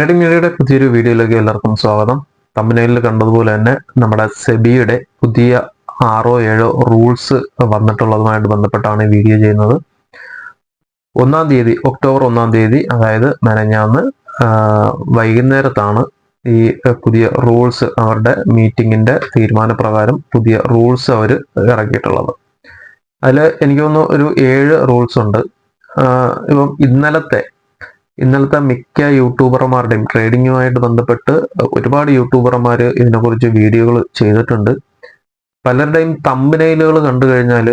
Trading മീഡിയയുടെ പുതിയൊരു വീഡിയോയിലേക്ക് എല്ലാവർക്കും സ്വാഗതം. തമ്പനയിൽ കണ്ടതുപോലെ തന്നെ നമ്മുടെ സെബിയുടെ പുതിയ ആറോ ഏഴോ റൂൾസ് വന്നിട്ടുള്ളതുമായിട്ട് ബന്ധപ്പെട്ടാണ് ഈ വീഡിയോ ചെയ്യുന്നത്. ഒന്നാം തീയതി ഒക്ടോബർ ഒന്നാം തീയതി അതായത് മെനഞ്ഞാന്ന് വൈകുന്നേരത്താണ് ഈ പുതിയ റൂൾസ് അവരുടെ മീറ്റിംഗിന്റെ തീരുമാനപ്രകാരം പുതിയ റൂൾസ് അവർ ഇറക്കിയിട്ടുള്ളത്. അതിൽ എനിക്ക് തോന്നുന്നു ഒരു ഏഴ് റൂൾസ് ഉണ്ട്. ഇപ്പം ഇന്നലത്തെ ഇന്നലത്തെ മിക്ക യൂട്യൂബർമാരുടെയും ട്രേഡിങ്ങുമായിട്ട് ബന്ധപ്പെട്ട് ഒരുപാട് യൂട്യൂബർമാർ ഇതിനെക്കുറിച്ച് വീഡിയോകൾ ചെയ്തിട്ടുണ്ട്. പലരുടെയും തമ്പനയിലുകൾ കണ്ടു കഴിഞ്ഞാൽ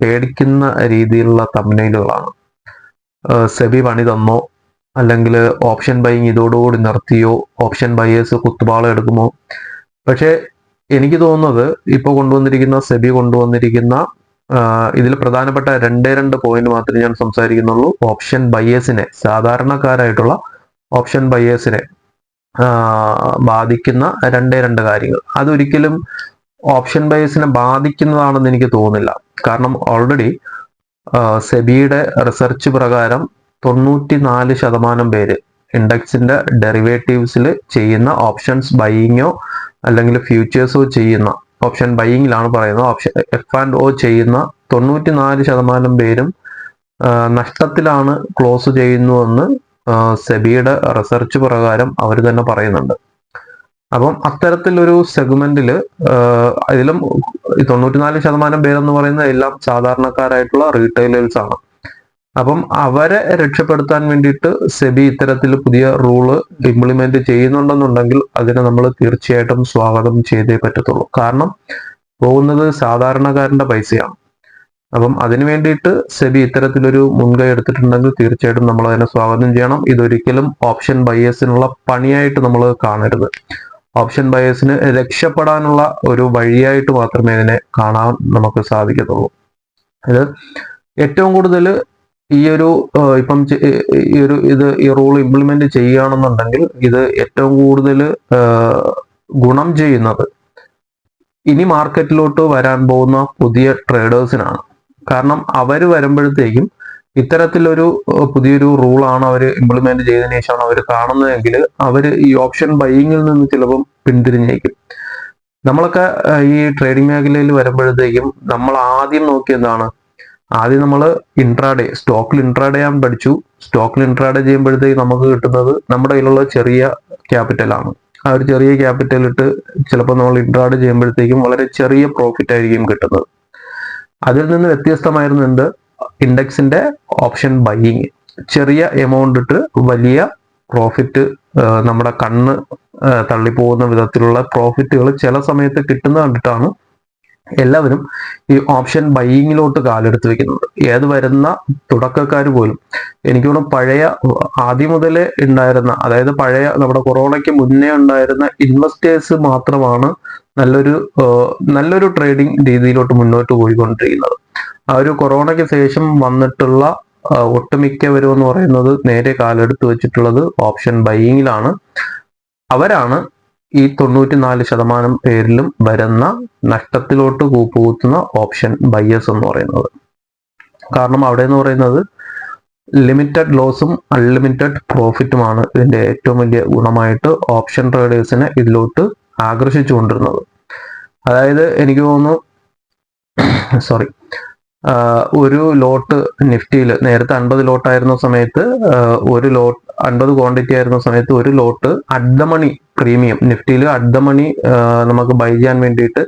പേടിക്കുന്ന രീതിയിലുള്ള തമ്പനയിലുകളാണ് സെബി പണി തന്നോ അല്ലെങ്കിൽ ഓപ്ഷൻ ബൈങ് ഇതോടുകൂടി നിർത്തിയോ ഓപ്ഷൻ ബയേഴ്സ് കുത്തുപാളം എടുക്കുമോ? പക്ഷേ എനിക്ക് തോന്നുന്നത് ഇപ്പോൾ കൊണ്ടുവന്നിരിക്കുന്ന സെബി കൊണ്ടുവന്നിരിക്കുന്ന ഇതിൽ പ്രധാനപ്പെട്ട രണ്ടേ രണ്ട് പോയിന്റ് മാത്രമേ ഞാൻ സംസാരിക്കുന്നുള്ളൂ. ഓപ്ഷൻ ബയേഴ്സിനെ സാധാരണക്കാരായിട്ടുള്ള ഓപ്ഷൻ ബയേഴ്സിനെ ബാധിക്കുന്ന രണ്ടേ രണ്ട് കാര്യങ്ങൾ. അതൊരിക്കലും ഓപ്ഷൻ ബയേഴ്സിനെ ബാധിക്കുന്നതാണെന്ന് എനിക്ക് തോന്നുന്നില്ല. കാരണം ഓൾറെഡി സെബിയുടെ റിസർച്ച് പ്രകാരം തൊണ്ണൂറ്റി നാല് ശതമാനം പേര് ഇൻഡെക്സിന്റെ ഡെറിവേറ്റീവ്സിൽ ചെയ്യുന്ന ഓപ്ഷൻസ് ബൈയിങ്ങോ അല്ലെങ്കിൽ ഫ്യൂച്ചേഴ്സോ ചെയ്യുന്ന ഓപ്ഷൻ ബൈയിങ്ങിലാണ് പറയുന്നത്. ഓപ്ഷൻ എഫ് ആൻഡ് ഒ ചെയ്യുന്ന തൊണ്ണൂറ്റി നാല് ശതമാനം പേരും നഷ്ടത്തിലാണ് ക്ലോസ് ചെയ്യുന്നുവെന്ന് സെബിയുടെ റിസർച്ച് പ്രകാരം അവർ തന്നെ പറയുന്നുണ്ട്. അപ്പം അത്തരത്തിലൊരു സെഗ്മെന്റിൽ ഇതിലും തൊണ്ണൂറ്റിനാല് ശതമാനം പേരെന്ന് പറയുന്നത് എല്ലാം സാധാരണക്കാരായിട്ടുള്ള റീറ്റെയിലേഴ്സ് ആണ്. അപ്പം അവരെ രക്ഷപ്പെടുത്താൻ വേണ്ടിയിട്ട് സെബി ഇത്തരത്തിൽ പുതിയ റൂൾ ഇംപ്ലിമെന്റ് ചെയ്യുന്നുണ്ടെന്നുണ്ടെങ്കിൽ അതിനെ നമ്മൾ തീർച്ചയായിട്ടും സ്വാഗതം ചെയ്തേ പറ്റത്തുള്ളൂ. കാരണം പോകുന്നത് സാധാരണക്കാരന്റെ പൈസയാണ്. അപ്പം അതിനു വേണ്ടിയിട്ട് സെബി ഇത്തരത്തിലൊരു മുൻകൈ എടുത്തിട്ടുണ്ടെങ്കിൽ തീർച്ചയായിട്ടും നമ്മൾ അതിനെ സ്വാഗതം ചെയ്യണം. ഇതൊരിക്കലും ഓപ്ഷൻ ബയേഴ്സിനുള്ള പണിയായിട്ട് നമ്മൾ കാണരുത്. ഓപ്ഷൻ ബയേഴ്സിന് രക്ഷപ്പെടാനുള്ള ഒരു വഴിയായിട്ട് മാത്രമേ ഇതിനെ കാണാൻ നമുക്ക് സാധിക്കത്തുള്ളൂ. ഇത് ഏറ്റവും കൂടുതൽ ഈ ഒരു ഇപ്പം ഈ ഒരു ഇത് ഈ റൂൾ ഇംപ്ലിമെന്റ് ചെയ്യുകയാണെന്നുണ്ടെങ്കിൽ ഇത് ഏറ്റവും കൂടുതൽ ഗുണം ചെയ്യുന്നത് ഇനി മാർക്കറ്റിലോട്ട് വരാൻ പോകുന്ന പുതിയ ട്രേഡേഴ്സിനാണ്. കാരണം അവർ വരുമ്പോഴത്തേക്കും ഇത്തരത്തിലൊരു പുതിയൊരു റൂളാണ് അവർ ഇംപ്ലിമെന്റ് ചെയ്തതിനു ശേഷമാണ് അവർ കാണുന്നതെങ്കിൽ അവർ ഈ ഓപ്ഷൻ ബൈയിങ്ങിൽ നിന്ന് ചിലപ്പം പിന്തിരിഞ്ഞേക്കും. നമ്മളൊക്കെ ഈ ട്രേഡിംഗ് മേഖലയിൽ വരുമ്പോഴത്തേക്കും നമ്മൾ ആദ്യം നോക്കിയതാണ് ആദ്യം നമ്മൾ ഇൻട്രാഡേ സ്റ്റോക്കിൽ ഇൻട്രാഡേ ചെയ്യാൻ പഠിച്ചു. സ്റ്റോക്കിൽ ഇൻട്രാഡേ ചെയ്യുമ്പോഴത്തേക്ക് നമുക്ക് കിട്ടുന്നത് നമ്മുടെ കയ്യിലുള്ള ചെറിയ ക്യാപിറ്റലാണ് ആ ഒരു ചെറിയ ക്യാപിറ്റൽ ഇട്ട് ചിലപ്പോൾ നമ്മൾ ഇൻട്രാഡേ ചെയ്യുമ്പോഴത്തേക്കും വളരെ ചെറിയ പ്രോഫിറ്റ് ആയിരിക്കും കിട്ടുന്നത്. അതിൽ നിന്ന് വ്യത്യസ്തമായിരുന്നു എന്ത് ഇൻഡെക്സിന്റെ ഓപ്ഷൻ ബൈയിങ് ചെറിയ എമൗണ്ട് ഇട്ട് വലിയ പ്രോഫിറ്റ് നമ്മുടെ കണ്ണ് തള്ളിപ്പോകുന്ന വിധത്തിലുള്ള പ്രോഫിറ്റുകൾ ചില സമയത്ത് കിട്ടുന്ന കണ്ടിട്ടാണ് എല്ലാവരും ഈ ഓപ്ഷൻ ബൈയിങ്ങിലോട്ട് കാലെടുത്ത് വെക്കുന്നത് ഏത് വരുന്ന തുടക്കക്കാർ പോലും എനിക്ക് തോന്നുന്നു പഴയ ആദ്യം മുതലേ ഉണ്ടായിരുന്ന അതായത് പഴയ നമ്മുടെ കൊറോണയ്ക്ക് മുന്നേ ഉണ്ടായിരുന്ന ഇൻവെസ്റ്റേഴ്സ് മാത്രമാണ് നല്ലൊരു നല്ലൊരു ട്രേഡിംഗ് രീതിയിലോട്ട് മുന്നോട്ട് പോയിക്കൊണ്ടിരിക്കുന്നത്. ആ ഒരു കൊറോണയ്ക്ക് ശേഷം വന്നിട്ടുള്ള ഒട്ടുമിക്കവരും എന്ന് പറയുന്നത് നേരെ കാലെടുത്ത് വെച്ചിട്ടുള്ളത് ഓപ്ഷൻ ബൈയിങ്ങിലാണ് അവരാണ് ഈ തൊണ്ണൂറ്റിനാല് ശതമാനം പേരിലും വരുന്ന നഷ്ടത്തിലോട്ട് കൂപ്പുകുത്തുന്ന ഓപ്ഷൻ ബയ്യസ് എന്ന് പറയുന്നത്. കാരണം അവിടെ എന്ന് പറയുന്നത് ലിമിറ്റഡ് ലോസും അൺലിമിറ്റഡ് പ്രോഫിറ്റുമാണ് ഇതിന്റെ ഏറ്റവും വലിയ ഗുണമായിട്ട് ഓപ്ഷൻ ട്രേഡേഴ്സിനെ ഇതിലോട്ട് ആകർഷിച്ചുകൊണ്ടിരുന്നത് അതായത് എനിക്ക് തോന്നുന്നു സോറി ഒരു ലോട്ട് നിഫ്റ്റിയിൽ നേരത്തെ അൻപത് ലോട്ടായിരുന്ന സമയത്ത് ഒരു ലോട്ട് അൻപത് ക്വാണ്ടിറ്റി ആയിരുന്ന സമയത്ത് ഒരു ലോട്ട് അഡ്ഡമണി പ്രീമിയം. നിഫ്റ്റിയിൽ അഡ്ഡമണി നമുക്ക് ബൈ ചെയ്യാൻ വേണ്ടിയിട്ട്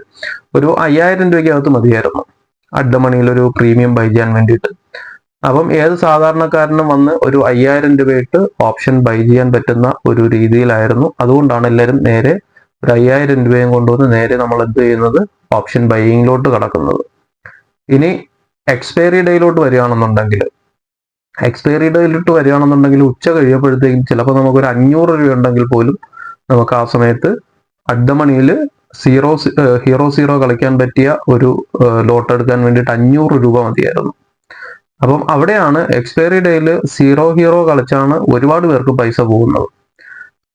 ഒരു അയ്യായിരം രൂപയ്ക്കകത്ത് മതിയായിരുന്നു. അഡ്ഡമണിയിൽ ഒരു പ്രീമിയം ബൈ ചെയ്യാൻ വേണ്ടിയിട്ട്. അപ്പം ഏത് സാധാരണക്കാരനും വന്ന് ഒരു അയ്യായിരം രൂപയിട്ട് ഓപ്ഷൻ ബൈ ചെയ്യാൻ പറ്റുന്ന ഒരു രീതിയിലായിരുന്നു. അതുകൊണ്ടാണ് എല്ലാവരും നേരെ ഒരു അയ്യായിരം രൂപയും കൊണ്ടുവന്ന് നേരെ നമ്മൾ എന്ത് ചെയ്യുന്നത്? ഓപ്ഷൻ ബൈയിങ്ങിലോട്ട് കടക്കുന്നത്. ഇനി എക്സ്പയറി ഡേയിലോട്ട് വരികയാണെന്നുണ്ടെങ്കിൽ എക്സ്പയറി ഡേയിലോട്ട് വരികയാണെന്നുണ്ടെങ്കിൽ ഉച്ച കഴിയുമ്പോഴത്തേക്കും ചിലപ്പോൾ നമുക്ക് ഒരു അഞ്ഞൂറ് രൂപ ഉണ്ടെങ്കിൽ പോലും നമുക്ക് ആ സമയത്ത് അഡ്ഡമണിയിൽ സീറോ ഹീറോ സീറോ കളിക്കാൻ പറ്റിയ ഒരു ലോട്ട് എടുക്കാൻ വേണ്ടിയിട്ട് അഞ്ഞൂറ് രൂപ മതിയായിരുന്നു. അപ്പം അവിടെയാണ് എക്സ്പയറി ഡേയിൽ സീറോ ഹീറോ കളിച്ചാണ് ഒരുപാട് പേർക്ക് പൈസ പോകുന്നത്.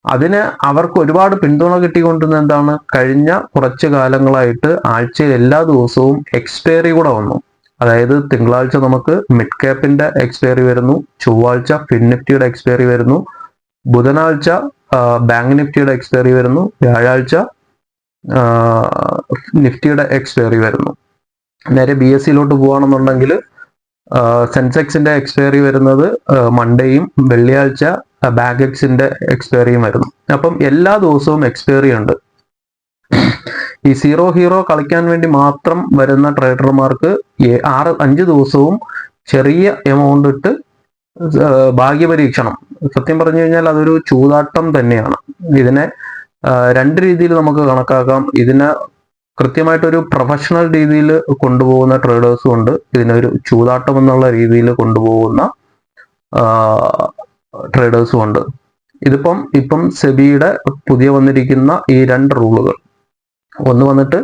അതിന് അവർക്ക് ഒരുപാട് പിന്തുണ കിട്ടിക്കൊണ്ടിരുന്ന എന്താണ്? കഴിഞ്ഞ കുറച്ച് കാലങ്ങളായിട്ട് ആഴ്ചയിൽ എല്ലാ ദിവസവും എക്സ്പയറി കൂടെ വന്നു. അതായത് തിങ്കളാഴ്ച നമുക്ക് മിഡ് ക്യാപ്പിന്റെ എക്സ്പയറി വരുന്നു ചൊവ്വാഴ്ച ഫിൻ നിഫ്റ്റിയുടെ എക്സ്പയറി വരുന്നു ബുധനാഴ്ച ബാങ്ക് നിഫ്റ്റിയുടെ എക്സ്പയറി വരുന്നു. വ്യാഴാഴ്ച നിഫ്റ്റിയുടെ എക്സ്പയറി വരുന്നു. നേരെ ബി എസ് സിയിലോട്ട് പോവുകയാണെന്നുണ്ടെങ്കിൽ സെൻസെക്സിന്റെ എക്സ്പയറി വരുന്നത് മൺഡേയും വെള്ളിയാഴ്ച ബാങ്ക് എക്സിന്റെ എക്സ്പയറിയും വരുന്നു. അപ്പം എല്ലാ ദിവസവും എക്സ്പയറി ഉണ്ട് ഈ സീറോ ഹീറോ കളിക്കാൻ വേണ്ടി മാത്രം വരുന്ന ട്രേഡർമാർക്ക് ആറ് അഞ്ച് ദിവസവും ചെറിയ എമൗണ്ട് ഇട്ട് ഭാഗ്യപരീക്ഷണം. സത്യം പറഞ്ഞു കഴിഞ്ഞാൽ അതൊരു ചൂതാട്ടം തന്നെയാണ്. ഇതിനെ രണ്ട് രീതിയിൽ നമുക്ക് കണക്കാക്കാം. ഇതിനെ കൃത്യമായിട്ടൊരു പ്രൊഫഷണൽ രീതിയിൽ കൊണ്ടുപോകുന്ന ട്രേഡേഴ്സും ഉണ്ട്. ഇതിനൊരു ചൂതാട്ടം എന്നുള്ള രീതിയിൽ കൊണ്ടുപോകുന്ന ട്രേഡേഴ്സും ഉണ്ട്. ഇതിപ്പം ഇപ്പം സെബിയുടെ പുതിയ വന്നിരിക്കുന്ന ഈ രണ്ട് റൂളുകൾ ഒന്ന് വന്നിട്ട്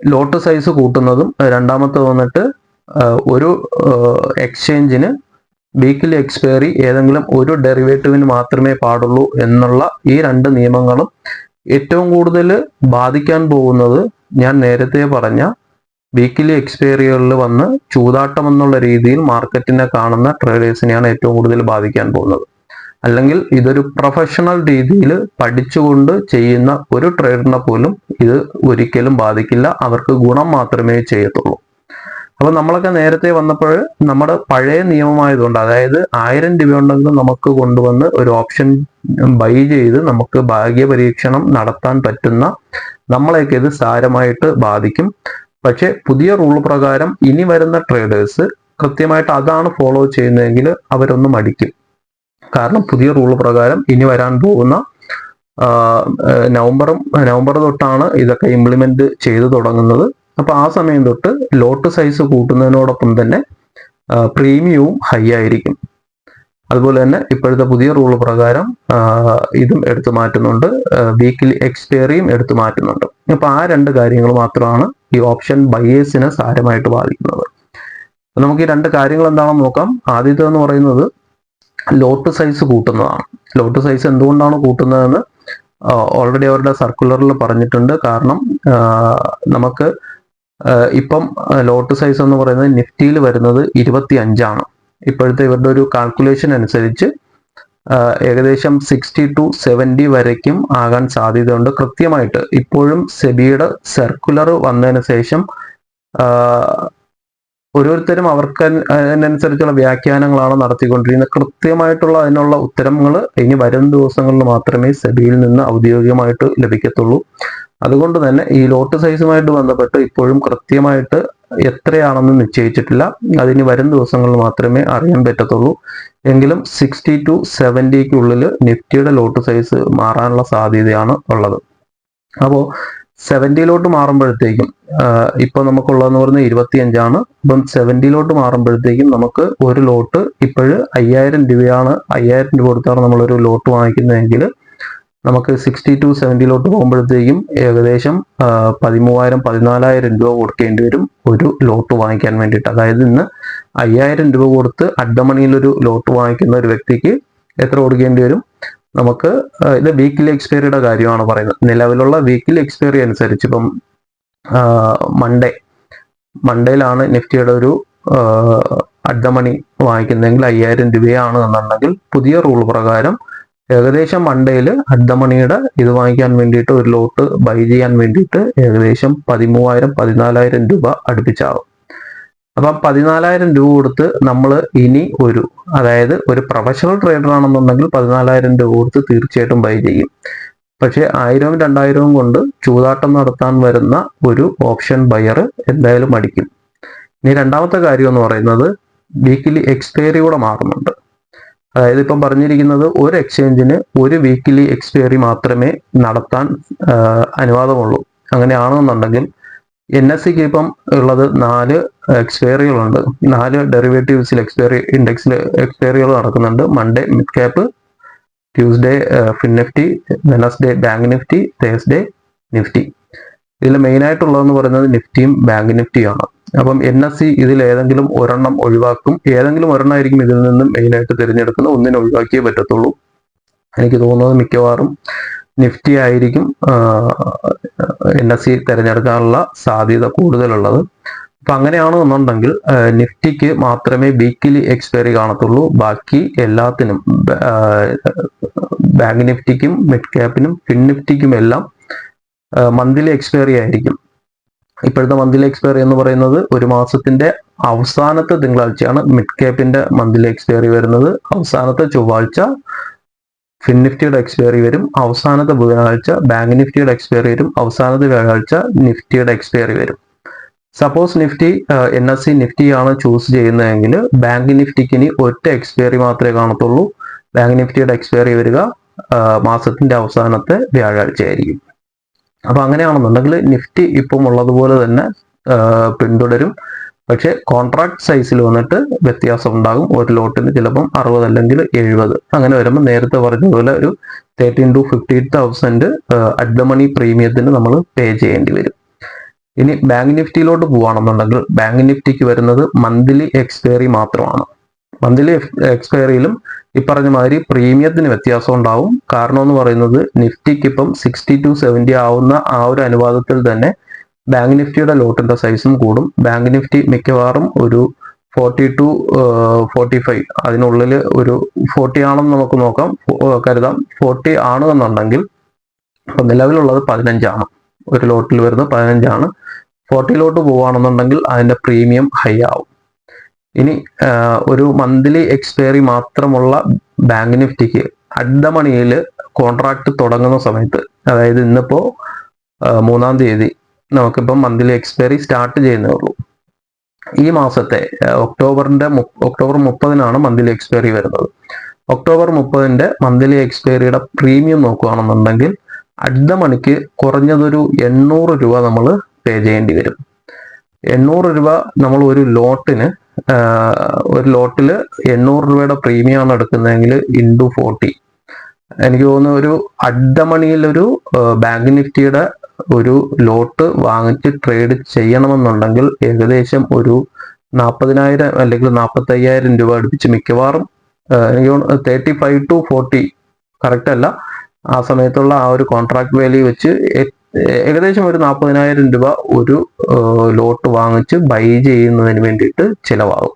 ലോട്ട് സൈസ് കൂട്ടുന്നതും രണ്ടാമത്തെ വന്നിട്ട് ഒരു എക്സ്ചേഞ്ചിന് വീക്കിലി എക്സ്പയറി ഏതെങ്കിലും ഒരു ഡെറിവേറ്റീവിന് മാത്രമേ പാടുള്ളൂ എന്നുള്ള ഈ രണ്ട് നിയമങ്ങളും ഏറ്റവും കൂടുതൽ ബാധിക്കാൻ പോകുന്നത് ഞാൻ നേരത്തെ പറഞ്ഞ വീക്കിലി എക്സ്പയറികളിൽ വന്ന് ചൂതാട്ടം എന്നുള്ള രീതിയിൽ മാർക്കറ്റിനെ കാണുന്ന ട്രേഡേഴ്സിനെയാണ് ഏറ്റവും കൂടുതൽ ബാധിക്കാൻ പോകുന്നത്. അല്ലെങ്കിൽ ഇതൊരു പ്രൊഫഷണൽ രീതിയിൽ പഠിച്ചുകൊണ്ട് ചെയ്യുന്ന ഒരു ട്രേഡറിനെ പോലും ഇത് ഒരിക്കലും ബാധിക്കില്ല. അവർക്ക് ഗുണം മാത്രമേ ചെയ്യത്തുള്ളൂ. അപ്പൊ നമ്മളൊക്കെ നേരത്തെ വന്നപ്പോൾ നമ്മുടെ പഴയ നിയമമായതുകൊണ്ട് അതായത് ആയിരം രൂപ ഉണ്ടെങ്കിൽ നമുക്ക് കൊണ്ടുവന്ന് ഒരു ഓപ്ഷൻ ബൈ ചെയ്ത് നമുക്ക് ഭാഗ്യ പരീക്ഷണം നടത്താൻ പറ്റുന്ന നമ്മളെയൊക്കെ ഇത് സാരമായിട്ട് ബാധിക്കും. പക്ഷെ പുതിയ റൂൾ പ്രകാരം ഇനി വരുന്ന ട്രേഡേഴ്സ് കൃത്യമായിട്ട് അതാണ് ഫോളോ ചെയ്യുന്നതെങ്കിൽ അവരൊന്ന് മടിക്കും കാരണം പുതിയ റൂൾ പ്രകാരം ഇനി വരാൻ പോകുന്ന നവംബറും നവംബർ തൊട്ടാണ് ഇതൊക്കെ ഇംപ്ലിമെന്റ് ചെയ്തു തുടങ്ങുന്നത്. അപ്പൊ ആ സമയം തൊട്ട് ലോട്ട് സൈസ് കൂട്ടുന്നതിനോടൊപ്പം തന്നെ പ്രീമിയവും ഹൈ ആയിരിക്കും. അതുപോലെ തന്നെ ഇപ്പോഴത്തെ പുതിയ റൂൾ പ്രകാരം ഇതും എടുത്തു മാറ്റുന്നുണ്ട്. വീക്കിലി എക്സ്പയറിയും എടുത്തു മാറ്റുന്നുണ്ട്. അപ്പൊ ആ രണ്ട് കാര്യങ്ങൾ മാത്രമാണ് ഈ ഓപ്ഷൻ ബയേഴ്സിനെ സാരമായിട്ട് ബാധിക്കുന്നത്. നമുക്ക് ഈ രണ്ട് കാര്യങ്ങൾ എന്താണെന്ന് നോക്കാം. ആദ്യത്തെ എന്ന് പറയുന്നത് ലോട്ട് സൈസ് കൂട്ടുന്നതാണ്. ലോട്ട് സൈസ് എന്തുകൊണ്ടാണ് കൂട്ടുന്നതെന്ന് ഓൾറെഡി അവരുടെ സർക്കുലറിൽ പറഞ്ഞിട്ടുണ്ട്. കാരണം നമുക്ക് ഇപ്പം ലോട്ട് സൈസ് എന്ന് പറയുന്നത് നിഫ്റ്റിയിൽ വരുന്നത് ഇരുപത്തി അഞ്ചാണ് ഇപ്പോഴത്തെ ഇവരുടെ ഒരു കാൽക്കുലേഷൻ അനുസരിച്ച് ഏകദേശം സിക്സ്റ്റി ടു സെവന്റി വരയ്ക്കും ആകാൻ സാധ്യതയുണ്ട്. കൃത്യമായിട്ട് ഇപ്പോഴും സെബിയുടെ സർക്കുലർ വന്നതിന് ശേഷം ഓരോരുത്തരും അവർക്ക് അതിനനുസരിച്ചുള്ള വ്യാഖ്യാനങ്ങളാണ് നടത്തിക്കൊണ്ടിരിക്കുന്നത്. കൃത്യമായിട്ടുള്ള അതിനുള്ള ഉത്തരങ്ങൾ ഇനി വരും ദിവസങ്ങളിൽ മാത്രമേ സെബിയിൽ നിന്ന് ഔദ്യോഗികമായിട്ട് ലഭിക്കത്തുള്ളൂ. അതുകൊണ്ട് തന്നെ ഈ ലോട്ട് സൈസുമായിട്ട് ബന്ധപ്പെട്ട് ഇപ്പോഴും കൃത്യമായിട്ട് എത്രയാണെന്ന് നിശ്ചയിച്ചിട്ടില്ല. അതിന് വരും ദിവസങ്ങളിൽ മാത്രമേ അറിയാൻ പറ്റത്തുള്ളൂ. എങ്കിലും സിക്സ്റ്റി ടു സെവന്റിക്കുള്ളിൽ നിഫ്റ്റിയുടെ ലോട്ട് സൈസ് മാറാനുള്ള സാധ്യതയാണ് ഉള്ളത്. അപ്പോൾ സെവന്റിയിലോട്ട് മാറുമ്പോഴത്തേക്കും ഇപ്പൊ നമുക്കുള്ളതെന്ന് പറഞ്ഞാൽ ഇരുപത്തി അഞ്ചാണ് അപ്പം സെവന്റിയിലോട്ട് മാറുമ്പോഴത്തേക്കും നമുക്ക് ഒരു ലോട്ട് ഇപ്പോഴ് അയ്യായിരം രൂപയാണ് അയ്യായിരം രൂപ കൊടുത്താണ് നമ്മളൊരു ലോട്ട് വാങ്ങിക്കുന്നതെങ്കിൽ നമുക്ക് സിക്സ്റ്റി ടു സെവന്റിയിലോട്ട് പോകുമ്പോഴത്തേക്കും ഏകദേശം പതിമൂവായിരം പതിനാലായിരം രൂപ കൊടുക്കേണ്ടി വരും ഒരു ലോട്ട് വാങ്ങിക്കാൻ വേണ്ടിയിട്ട്. അതായത് ഇന്ന് അയ്യായിരം രൂപ കൊടുത്ത് അഡ്ഡമണിയിൽ ഒരു ലോട്ട് വാങ്ങിക്കുന്ന ഒരു വ്യക്തിക്ക് എത്ര കൊടുക്കേണ്ടി വരും? നമുക്ക് ഇത് വീക്കിലി എക്സ്പയറിയുടെ കാര്യമാണ് പറയുന്നത്. നിലവിലുള്ള വീക്കിലി എക്സ്പയറി അനുസരിച്ച് ഇപ്പം മൺഡേ മൺഡേയിലാണ് നിഫ്റ്റിയുടെ ഒരു അഡ്ഡമണി വാങ്ങിക്കുന്നതെങ്കിൽ അയ്യായിരം രൂപയാണ് എന്നുണ്ടെങ്കിൽ പുതിയ റൂൾ പ്രകാരം ഏകദേശം മൺഡേയിൽ അഡ്ഡമണിയുടെ ഇത് വാങ്ങിക്കാൻ വേണ്ടിയിട്ട് ഒരു ലോട്ട് ബൈ ചെയ്യാൻ വേണ്ടിയിട്ട് ഏകദേശം പതിമൂവായിരം പതിനാലായിരം രൂപ അടുപ്പിച്ചാവും. അപ്പം പതിനാലായിരം രൂപ കൊടുത്ത് നമ്മൾ ഇനി ഒരു അതായത് ഒരു പ്രൊഫഷണൽ ട്രേഡർ ആണെന്നുണ്ടെങ്കിൽ പതിനാലായിരം രൂപ കൊടുത്ത് തീർച്ചയായിട്ടും ബൈ ചെയ്യും. പക്ഷേ ആയിരവും രണ്ടായിരവും കൊണ്ട് ചൂതാട്ടം നടത്താൻ വരുന്ന ഒരു ഓപ്ഷൻ ബയർ എന്തായാലും അടിക്കും. ഇനി രണ്ടാമത്തെ കാര്യം എന്ന് പറയുന്നത് വീക്കിലി എക്സ്പയറി കൂടെ മാറുന്നുണ്ട്. അതായത് ഇപ്പം പറഞ്ഞിരിക്കുന്നത് ഒരു എക്സ്ചേഞ്ചിന് ഒരു വീക്കിലി എക്സ്പയറി മാത്രമേ നടത്താൻ അനുവാദമുള്ളൂ. അങ്ങനെയാണെന്നുണ്ടെങ്കിൽ എൻ എസ് സിക്ക് ഇപ്പം ഉള്ളത് നാല് എക്സ്പയറികളുണ്ട് നാല് ഡെറിവേറ്റീവ്സിൽ എക്സ്പയറി ഇൻഡെക്സിൽ എക്സ്പയറികൾ നടക്കുന്നുണ്ട്. Monday mid cap Tuesday fin Nifty Wednesday bank Nifty Thursday Nifty ഇതിൽ മെയിൻ ആയിട്ടുള്ളതെന്ന് പറയുന്നത് നിഫ്റ്റിയും ബാങ്ക് നിഫ്റ്റിയുമാണ് അപ്പം എൻ എസ് സി ഇതിൽ ഏതെങ്കിലും ഒരെണ്ണം ഒഴിവാക്കും. ഏതെങ്കിലും ഒരെണ്ണമായിരിക്കും ഇതിൽ നിന്നും മെയിൻ ആയിട്ട് തിരഞ്ഞെടുക്കുന്നത്. ഒന്നിനെ ഒഴിവാക്കിയേ പറ്റത്തുള്ളൂ. എനിക്ക് തോന്നുന്നത് മിക്കവാറും നിഫ്റ്റി ആയിരിക്കും എൻ എസ് സി തിരഞ്ഞെടുക്കാനുള്ള സാധ്യത കൂടുതലുള്ളത്. അപ്പൊ അങ്ങനെയാണെന്നുണ്ടെങ്കിൽ നിഫ്റ്റിക്ക് മാത്രമേ വീക്കിലി എക്സ്പയറി കാണത്തുള്ളൂ. ബാക്കി എല്ലാത്തിനും ബാങ്ക് നിഫ്റ്റിക്കും മിഡ് ക്യാപ്പിനും ഫിൻ നിഫ്റ്റിക്കും എല്ലാം മന്ത്ലി എക്സ്പയറി ആയിരിക്കും. ഇപ്പോഴത്തെ മന്ത്ലി എക്സ്പയറി എന്ന് പറയുന്നത് ഒരു മാസത്തിന്റെ അവസാനത്തെ തിങ്കളാഴ്ചയാണ് മിഡ് ക്യാപ്പിന്റെ മന്ത്ലി എക്സ്പയറി വരുന്നത്. അവസാനത്തെ ചൊവ്വാഴ്ച ഫിൻ നിഫ്റ്റിയുടെ എക്സ്പയറി വരും. അവസാനത്തെ ബുധനാഴ്ച ബാങ്ക് നിഫ്റ്റിയുടെ എക്സ്പയറി വരും. അവസാനത്തെ വ്യാഴാഴ്ച നിഫ്റ്റിയുടെ എക്സ്പയറി വരും. Suppose Nifty N S C Nifty ആണ് ചൂസ് ചെയ്യുന്നതെങ്കിൽ ബാങ്ക് നിഫ്റ്റിക്ക് ഇനി ഒറ്റ എക്സ്പയറി മാത്രമേ കാണത്തുള്ളൂ. ബാങ്ക് നിഫ്റ്റിയുടെ എക്സ്പയറി വരിക മാസത്തിന്റെ അവസാനത്തെ വ്യാഴാഴ്ച ആയിരിക്കും അപ്പൊ അങ്ങനെയാണെന്നുണ്ടെങ്കിൽ നിഫ്റ്റി ഇപ്പം ഉള്ളതുപോലെ തന്നെ പിന്തുടരും. പക്ഷേ കോൺട്രാക്ട് സൈസിൽ വന്നിട്ട് വ്യത്യാസം ഉണ്ടാകും. ഒരു ലോട്ടിന് ചിലപ്പം അറുപത് അല്ലെങ്കിൽ എഴുപത്. അങ്ങനെ വരുമ്പോൾ നേരത്തെ പറഞ്ഞതുപോലെ ഒരു thirteen to fifty thousand at money പ്രീമിയത്തിന് നമ്മൾ പേ ചെയ്യേണ്ടി വരും. ഇനി ബാങ്ക് നിഫ്റ്റിയിലോട്ട് പോവുകയാണെന്നുണ്ടെങ്കിൽ ബാങ്ക് നിഫ്റ്റിക്ക് വരുന്നത് മന്ത്ലി എക്സ്പയറി മാത്രമാണ്. മന്ത്ലി എക്സ്പയറിയിലും ഈ പറഞ്ഞ മാതിരി പ്രീമിയത്തിന് വ്യത്യാസം ഉണ്ടാവും. കാരണം എന്ന് പറയുന്നത് നിഫ്റ്റിക്ക് ഇപ്പം സിക്സ്റ്റി ടു സെവന്റി ആവുന്ന ആ ഒരു അനുപാതത്തിൽ തന്നെ ബാങ്ക് നിഫ്റ്റിയുടെ ലോട്ടിന്റെ സൈസും കൂടും. ബാങ്ക് നിഫ്റ്റി മിക്കവാറും ഒരു ഫോർട്ടി ടു ഫോർട്ടി ഫൈവ് അതിനുള്ളിൽ ഒരു ഫോർട്ടി ആണെന്ന് നമുക്ക് നോക്കാം. കരുതാം. ഫോർട്ടി ആണ് എന്നുണ്ടെങ്കിൽ ഇപ്പം നിലവിലുള്ളത് പതിനഞ്ചാണ്. ഒരു ലോട്ടിൽ വരുന്നത് പതിനഞ്ചാണ്. ഫോർട്ടിയിലോട്ട് പോവുകയാണെന്നുണ്ടെങ്കിൽ അതിന്റെ പ്രീമിയം ഹൈ ആവും. ഇനി ഒരു മന്ത്ലി എക്സ്പയറി മാത്രമുള്ള ബാങ്ക് നിഫ്റ്റിക്ക് അഡ്ഡ മണിയിൽ കോൺട്രാക്ട് തുടങ്ങുന്ന സമയത്ത് അതായത് ഇന്നിപ്പോ മൂന്നാം തീയതി നമുക്കിപ്പം മന്ത്ലി എക്സ്പയറി സ്റ്റാർട്ട് ചെയ്യുന്നേ ഉള്ളൂ. ഈ മാസത്തെ ഒക്ടോബറിന്റെ ഒക്ടോബർ മുപ്പതിനാണ് മന്ത്ലി എക്സ്പയറി വരുന്നത്. ഒക്ടോബർ മുപ്പതിന്റെ മന്ത്ലി എക്സ്പയറിയുടെ പ്രീമിയം നോക്കുകയാണെന്നുണ്ടെങ്കിൽ അഡ്ഡ മണിക്ക് കുറഞ്ഞതൊരു എണ്ണൂറ് രൂപ നമ്മൾ പേ ചെയ്യേണ്ടി വരും. എണ്ണൂറ് രൂപ നമ്മൾ ഒരു ലോട്ടിന് ഒരു ലോട്ടിൽ എണ്ണൂറ് രൂപയുടെ പ്രീമിയം ആണ് എടുക്കുന്നതെങ്കിൽ ഇൻഡു ഫോർട്ടി. എനിക്ക് തോന്നുന്നു ഒരു അഡ്ഡമണിയിൽ ഒരു ബാങ്ക് നിഫ്റ്റിയുടെ ഒരു ലോട്ട് വാങ്ങിച്ച് ട്രേഡ് ചെയ്യണമെന്നുണ്ടെങ്കിൽ ഏകദേശം ഒരു നാൽപ്പതിനായിരം അല്ലെങ്കിൽ നാൽപ്പത്തി അയ്യായിരം രൂപ അടുപ്പിച്ച് മിക്കവാറും എനിക്ക് thirty five to forty correct അല്ല. ആ സമയത്തുള്ള ആ ഒരു കോൺട്രാക്ട് വാല്യൂ വെച്ച് ഏകദേശം ഒരു നാൽപ്പതിനായിരം രൂപ ഒരു ലോട്ട് വാങ്ങിച്ച് ബൈ ചെയ്യുന്നതിന് വേണ്ടിയിട്ട് ചിലവാകും.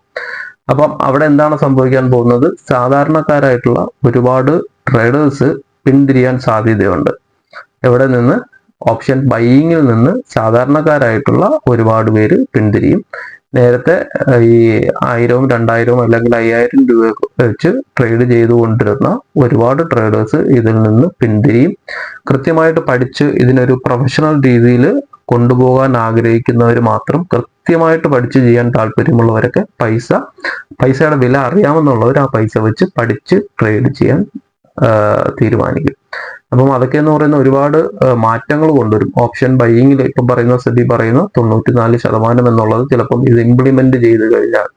അപ്പം അവിടെ എന്താണ് സംഭവിക്കാൻ പോകുന്നത്? സാധാരണക്കാരായിട്ടുള്ള ഒരുപാട് ട്രേഡേഴ്സ് പിന്തിരിയാൻ സാധ്യതയുണ്ട്. എവിടെ നിന്ന്? ഓപ്ഷൻ ബൈയിങ്ങിൽ നിന്ന് സാധാരണക്കാരായിട്ടുള്ള ഒരുപാട് പേര് പിന്തിരിയും. നേരത്തെ ഈ ആയിരവും രണ്ടായിരവും അല്ലെങ്കിൽ അയ്യായിരം രൂപ വെച്ച് ട്രേഡ് ചെയ്തുകൊണ്ടിരുന്ന ഒരുപാട് ട്രേഡേഴ്സ് ഇതിൽ നിന്ന് പിന്തിരിയും. കൃത്യമായിട്ട് പഠിച്ച് ഇതിനൊരു പ്രൊഫഷണൽ രീതിയിൽ കൊണ്ടുപോകാൻ ആഗ്രഹിക്കുന്നവർ മാത്രം കൃത്യമായിട്ട് പഠിച്ച് ചെയ്യാൻ താല്പര്യമുള്ളവരൊക്കെ പൈസ പൈസയുടെ വില അറിയാമെന്നുള്ളവർ ആ പൈസ വെച്ച് പഠിച്ച് ട്രേഡ് ചെയ്യാൻ തീരുമാനിക്കും. അപ്പം അതൊക്കെ എന്ന് പറയുന്ന ഒരുപാട് മാറ്റങ്ങൾ കൊണ്ടുവരും. ഓപ്ഷൻ ബൈയിങ്ങിൽ ഇപ്പം പറയുന്ന സ്ഥിതി പറയുന്ന തൊണ്ണൂറ്റിനാല് ശതമാനം എന്നുള്ളത് ചിലപ്പം ഇത് ഇംപ്ലിമെന്റ് ചെയ്ത് കഴിഞ്ഞാൽ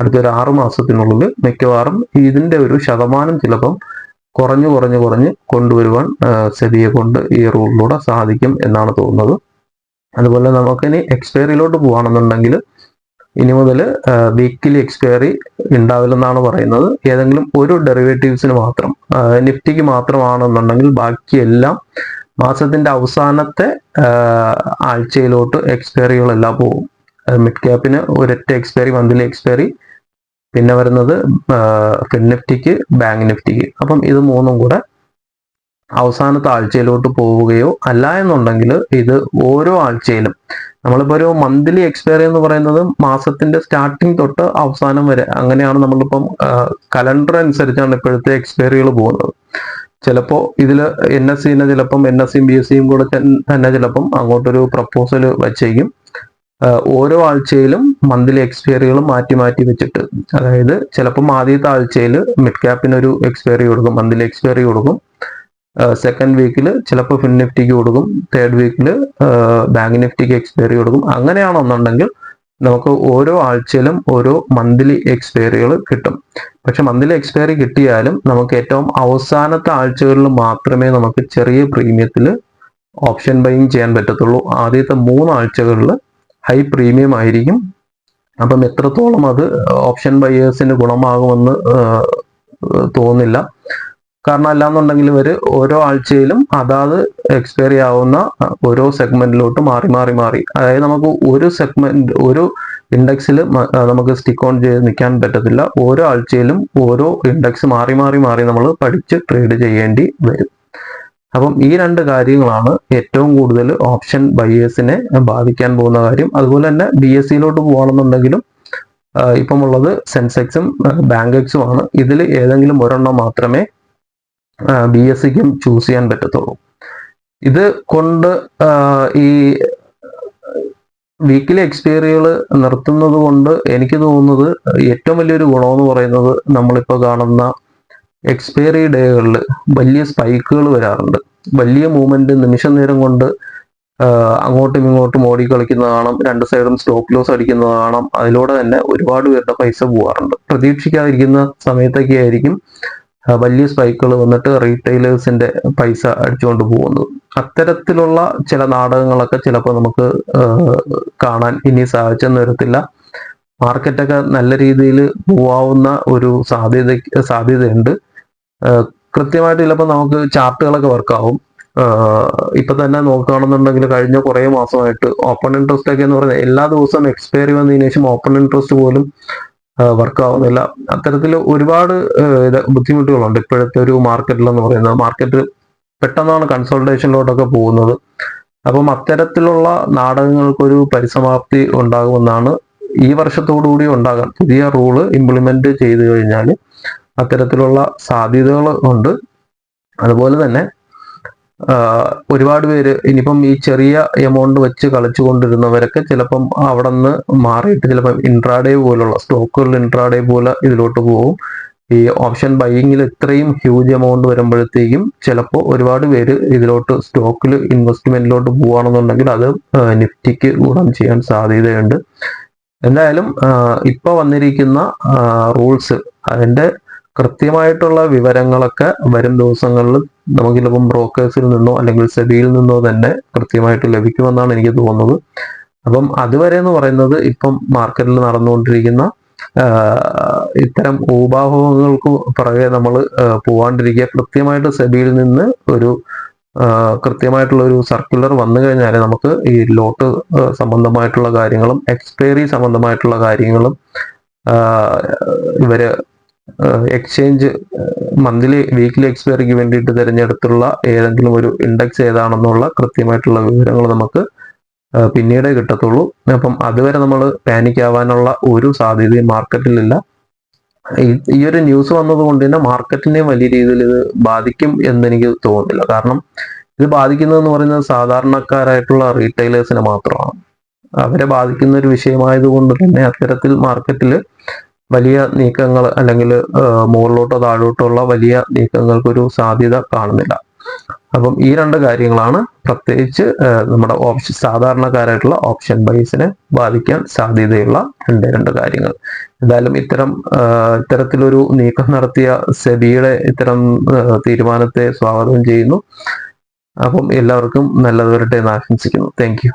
അടുത്തൊരു ആറു മാസത്തിനുള്ളിൽ മിക്കവാറും ഇതിന്റെ ഒരു ശതമാനം ചിലപ്പം കുറഞ്ഞു കുറഞ്ഞു കുറഞ്ഞ് കൊണ്ടുവരുവാൻ സെബിയെ കൊണ്ട് ഈ റൂളിലൂടെ സാധിക്കും എന്നാണ് തോന്നുന്നത്. അതുപോലെ നമുക്കിനി എക്സ്പയറിയിലോട്ട് പോവാണെന്നുണ്ടെങ്കിൽ ഇനി മുതൽ വീക്കിലി എക്സ്പയറി ഉണ്ടാവില്ലെന്നാണ് പറയുന്നത്. ഏതെങ്കിലും ഒരു ഡെറിവേറ്റീവ്സിന് മാത്രം നിഫ്റ്റിക്ക് മാത്രമാണെന്നുണ്ടെങ്കിൽ ബാക്കിയെല്ലാം മാസത്തിന്റെ അവസാനത്തെ ആഴ്ചയിലോട്ട് എക്സ്പയറികളെല്ലാം പോകും. മിഡ് ക്യാപ്പിന് ഒരൊറ്റ എക്സ്പയറി മന്ത്ലി എക്സ്പയറി പിന്നെ വരുന്നത് ഫിൻ നിഫ്റ്റിക്ക് ബാങ്ക് നിഫ്റ്റിക്ക് അപ്പം ഇത് മൂന്നും കൂടെ അവസാനത്തെ ആഴ്ചയിലോട്ട് പോവുകയോ അല്ല എന്നുണ്ടെങ്കിൽ ഇത് ഓരോ ആഴ്ചയിലും. നമ്മളിപ്പോൾ ഒരു മന്ത്ലി എക്സ്പയറി എന്ന് പറയുന്നത് മാസത്തിന്റെ സ്റ്റാർട്ടിങ് തൊട്ട് അവസാനം വരെ. അങ്ങനെയാണ് നമ്മളിപ്പം കലണ്ടർ അനുസരിച്ചാണ് ഇപ്പോഴത്തെ എക്സ്പയറികൾ പോകുന്നത്. ചിലപ്പോൾ ഇതിൽ എൻ എസ് സിനെ ചിലപ്പം എൻ എസ് സിയും ബി എസ് സിയും കൂടെ തന്നെ ചിലപ്പം അങ്ങോട്ടൊരു പ്രപ്പോസൽ വെച്ചേക്കും. ഓരോ ആഴ്ചയിലും മന്ത്ലി എക്സ്പയറികൾ മാറ്റി മാറ്റി വെച്ചിട്ട്. അതായത് ചിലപ്പം ആദ്യത്തെ ആഴ്ചയിൽ മിഡ് ക്യാപ്പിന് ഒരു എക്സ്പയറി കൊടുക്കും മന്ത്ലി എക്സ്പയറി കൊടുക്കും. സെക്കൻഡ് വീക്കിൽ ചിലപ്പോൾ ഫിൻ നിഫ്റ്റിക്ക് കൊടുക്കും തേർഡ് വീക്കിൽ ബാങ്ക് നിഫ്റ്റിക്ക് എക്സ്പയറി കൊടുക്കും. അങ്ങനെയാണെന്നുണ്ടെങ്കിൽ നമുക്ക് ഓരോ ആഴ്ചയിലും ഓരോ മന്ത്ലി എക്സ്പയറികൾ കിട്ടും. പക്ഷെ മന്ത്ലി എക്സ്പയറി കിട്ടിയാലും നമുക്ക് ഏറ്റവും അവസാനത്തെ ആഴ്ചകളിൽ മാത്രമേ നമുക്ക് ചെറിയ പ്രീമിയത്തിൽ ഓപ്ഷൻ ബൈങ് ചെയ്യാൻ പറ്റത്തുള്ളൂ. ആദ്യത്തെ മൂന്ന് ആഴ്ചകളിൽ ഹൈ പ്രീമിയം ആയിരിക്കും. അപ്പം എത്രത്തോളം അത് ഓപ്ഷൻ ബയേഴ്സിന് ഗുണമാകുമെന്ന് തോന്നില്ല. കാരണം അല്ലാന്നുണ്ടെങ്കിൽ ഇവർ ഓരോ ആഴ്ചയിലും അതാത് എക്സ്പയറി ആവുന്ന ഓരോ സെഗ്മെന്റിലോട്ട് മാറി മാറി മാറി. അതായത് നമുക്ക് ഒരു സെഗ്മെന്റ് ഒരു ഇൻഡെക്സിൽ നമുക്ക് സ്റ്റിക്ക് ഓൺ ചെയ്ത് നിൽക്കാൻ പറ്റത്തില്ല. ഓരോ ആഴ്ചയിലും ഓരോ ഇൻഡെക്സ് മാറി മാറി മാറി നമ്മൾ പഠിച്ച് ട്രേഡ് ചെയ്യേണ്ടി വരും. അപ്പം ഈ രണ്ട് കാര്യങ്ങളാണ് ഏറ്റവും കൂടുതൽ ഓപ്ഷൻ ബയേഴ്സിനെ ബാധിക്കാൻ പോകുന്ന കാര്യം. അതുപോലെ തന്നെ ബി എസ് സിയിലോട്ട് പോകണമെന്നുണ്ടെങ്കിലും ഇപ്പം ഉള്ളത് സെൻസെക്സും ബാങ്ക് എക്സും ആണ്. ഇതിൽ ഏതെങ്കിലും ഒരെണ്ണം മാത്രമേ ബി എസ് സിക്കും ചൂസ് ചെയ്യാൻ പറ്റത്തുള്ളൂ. ഇത് കൊണ്ട് ഈ വീക്കിലി എക്സ്പയറികൾ നിർത്തുന്നത് കൊണ്ട് എനിക്ക് തോന്നുന്നത് ഏറ്റവും വലിയൊരു ഗുണമെന്ന് പറയുന്നത് നമ്മളിപ്പോൾ കാണുന്ന എക്സ്പയറി ഡേകളിൽ വലിയ സ്പൈക്കുകൾ വരാറുണ്ട്. വലിയ മൂവ്മെന്റ് നിമിഷ നേരം കൊണ്ട് അങ്ങോട്ടും ഇങ്ങോട്ടും ഓടി കളിക്കുന്നത് കാണാം രണ്ട് സൈഡും സ്റ്റോപ്പ് ലോസ് അടിക്കുന്നത് കാണാം. അതിലൂടെ തന്നെ ഒരുപാട് പേരുടെ പൈസ പോകാറുണ്ട് പ്രതീക്ഷിക്കാതിരിക്കുന്ന സമയത്തൊക്കെ ആയിരിക്കും വലിയ സ്പൈക്കുകൾ വന്നിട്ട് റീറ്റെയിലേഴ്സിന്റെ പൈസ അടിച്ചുകൊണ്ട് പോകുന്നത് അത്തരത്തിലുള്ള ചില നാടകങ്ങളൊക്കെ ചിലപ്പോൾ നമുക്ക് കാണാൻ ഇനി സാധിച്ചെന്ന് വരത്തില്ല മാർക്കറ്റൊക്കെ നല്ല രീതിയിൽ പോവാവുന്ന ഒരു സാധ്യത സാധ്യതയുണ്ട്. കൃത്യമായിട്ട് ചിലപ്പോൾ നമുക്ക് ചാർട്ടുകളൊക്കെ വർക്കാവും ഇപ്പൊ തന്നെ നോക്കുകയാണെന്നുണ്ടെങ്കിൽ കഴിഞ്ഞ കുറേ മാസമായിട്ട് ഓപ്പൺ ഇൻട്രസ്റ്റ് ഒക്കെ എന്ന് പറയുന്നത് എല്ലാ ദിവസവും എക്സ്പയറി വന്നതിന് ശേഷം ഓപ്പൺ ഇൻട്രസ്റ്റ് പോലും വർക്ക് ആവുന്നില്ല. അത്തരത്തിൽ ഒരുപാട് ബുദ്ധിമുട്ടുകളുണ്ട്. ഇപ്പോഴത്തെ ഒരു മാർക്കറ്റിൽ എന്ന് പറയുന്നത്. മാർക്കറ്റ് പെട്ടെന്നാണ് കൺസൾട്ടേഷനിലോട്ടൊക്കെ പോകുന്നത്. അപ്പം അത്തരത്തിലുള്ള നാടകങ്ങൾക്കൊരു പരിസമാപ്തി ഉണ്ടാകുമെന്നാണ് ഈ വർഷത്തോടു കൂടി ഉണ്ടാകാൻ പുതിയ റൂൾ ഇംപ്ലിമെന്റ് ചെയ്തു കഴിഞ്ഞാൽ അത്തരത്തിലുള്ള സാധ്യതകൾ ഉണ്ട്. അതുപോലെ തന്നെ ഒരുപാട് പേര് ഇനിയിപ്പം ഈ ചെറിയ എമൗണ്ട് വെച്ച് കളിച്ചുകൊണ്ടിരുന്നവരൊക്കെ ചിലപ്പം അവിടെ നിന്ന് മാറിയിട്ട് ചിലപ്പം ഇൻട്രാഡേ പോലുള്ള സ്റ്റോക്കുകളിൽ ഇൻട്രാഡേ പോലെ ഇതിലോട്ട് പോകും ഈ ഓപ്ഷൻ ബൈയിങ്ങിൽ ഇത്രയും ഹ്യൂജ് എമൗണ്ട് വരുമ്പോഴത്തേക്കും ചിലപ്പോൾ ഒരുപാട് പേര് ഇതിലോട്ട് സ്റ്റോക്കിൽ ഇൻവെസ്റ്റ്മെന്റിലോട്ട് പോവുകയാണെന്നുണ്ടെങ്കിൽ അത് നിഫ്റ്റിക്ക് ഗുണം ചെയ്യാൻ സാധ്യതയുണ്ട്. എന്തായാലും ഇപ്പോൾ വന്നിരിക്കുന്ന റൂൾസ് അതിന്റെ കൃത്യമായിട്ടുള്ള വിവരങ്ങളൊക്കെ വരും ദിവസങ്ങളിൽ നമുക്ക് ചിലപ്പം ബ്രോക്കേഴ്സിൽ നിന്നോ അല്ലെങ്കിൽ സെബിയിൽ നിന്നോ തന്നെ കൃത്യമായിട്ട് ലഭിക്കുമെന്നാണ് എനിക്ക് തോന്നുന്നത്. അപ്പം അതുവരെ എന്ന് പറയുന്നത് ഇപ്പം മാർക്കറ്റിൽ നടന്നുകൊണ്ടിരിക്കുന്ന ഇത്തരം ഊപാഭവങ്ങൾക്ക് പുറകെ നമ്മൾ പോവാണ്ടിരിക്കുക. കൃത്യമായിട്ട് സെബിയിൽ നിന്ന് ഒരു കൃത്യമായിട്ടുള്ള ഒരു സർക്കുലർ വന്നു കഴിഞ്ഞാൽ നമുക്ക് ഈ ലോട്ട് സംബന്ധമായിട്ടുള്ള കാര്യങ്ങളും എക്സ്പയറി സംബന്ധമായിട്ടുള്ള കാര്യങ്ങളും ഇവർ എക്സ്ചേഞ്ച് മന്ത്ലി വീക്ക്ലി എക്സ്പയറിക്ക് വേണ്ടിയിട്ട് തിരഞ്ഞെടുത്തുള്ള ഏതെങ്കിലും ഒരു ഇൻഡെക്സ് ഏതാണെന്നുള്ള കൃത്യമായിട്ടുള്ള വിവരങ്ങൾ നമുക്ക് പിന്നീട് കിട്ടത്തുള്ളൂ. അപ്പം അതുവരെ നമ്മൾ പാനിക് ആവാനുള്ള ഒരു സാധ്യതയും മാർക്കറ്റിലില്ല ഈ- ഒരു ന്യൂസ് വന്നതുകൊണ്ട് തന്നെ മാർക്കറ്റിനെ വലിയ രീതിയിൽ ഇത് ബാധിക്കും എന്ന് എനിക്ക് തോന്നുന്നില്ല. കാരണം ഇത് ബാധിക്കുന്നതെന്ന് പറയുന്നത് സാധാരണക്കാരായിട്ടുള്ള റീറ്റെയിലേഴ്സിനെ മാത്രമാണ്. അവരെ ബാധിക്കുന്ന ഒരു വിഷയമായതുകൊണ്ട് തന്നെ അത്തരത്തിൽ മാർക്കറ്റിൽ വലിയ നീക്കങ്ങൾ അല്ലെങ്കിൽ മുകളിലോട്ടോ താഴോട്ടോ ഉള്ള വലിയ നീക്കങ്ങൾക്കൊരു സാധ്യത കാണുന്നില്ല. അപ്പം ഈ രണ്ട് കാര്യങ്ങളാണ് പ്രത്യേകിച്ച് നമ്മുടെ ഓപ്ഷൻ സാധാരണക്കാരായിട്ടുള്ള ഓപ്ഷൻ ബൈസിനെ ബാധിക്കാൻ സാധ്യതയുള്ള രണ്ട് രണ്ട് കാര്യങ്ങൾ. എന്തായാലും ഇത്തരം ഇത്തരത്തിലൊരു നീക്കം നടത്തിയ സെബിയുടെ ഇത്തരം തീരുമാനത്തെ സ്വാഗതം ചെയ്യുന്നു. അപ്പം എല്ലാവർക്കും നല്ലത് വരട്ടെ എന്ന് ആശംസിക്കുന്നു. താങ്ക്